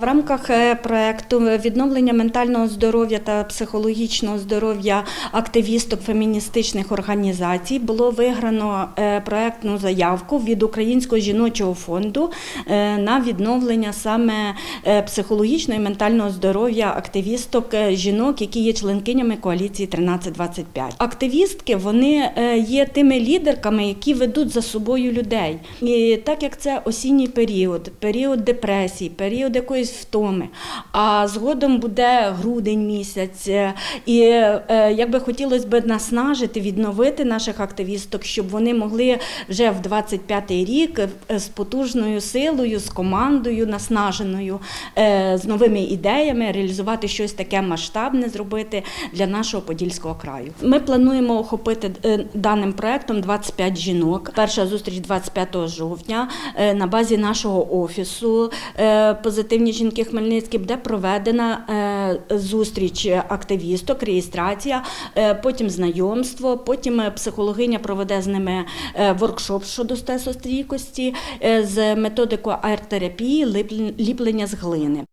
В рамках е, проекту відновлення ментального здоров'я та психологічного здоров'я активісток феміністичних організацій було виграно е, проектну заявку від Українського жіночого фонду е, на відновлення саме психологічного і ментального здоров'я активісток жінок, які є членкинями коаліції 1325. Активістки вони є тими лідерками, які ведуть за собою людей. І так як це осінній період, період депресії, період якоїсь втоми. А згодом буде грудень місяць. е, І е, як би хотілося б наснажити, відновити наших активісток, щоб вони могли вже в 25-й рік е, з потужною силою, з командою наснаженою, з новими ідеями реалізувати щось таке масштабне зробити для нашого подільського краю. Ми плануємо охопити даним проектом 25 жінок. Перша зустріч 25 жовтня на базі нашого офісу Позитивні жінки Хмельницькі буде проведена е, зустріч активісток, реєстрація, е, потім знайомство, потім е, психологиня проведе з ними воркшоп щодо стресостійкості е, з методикою арт-терапії, ліплення з глини.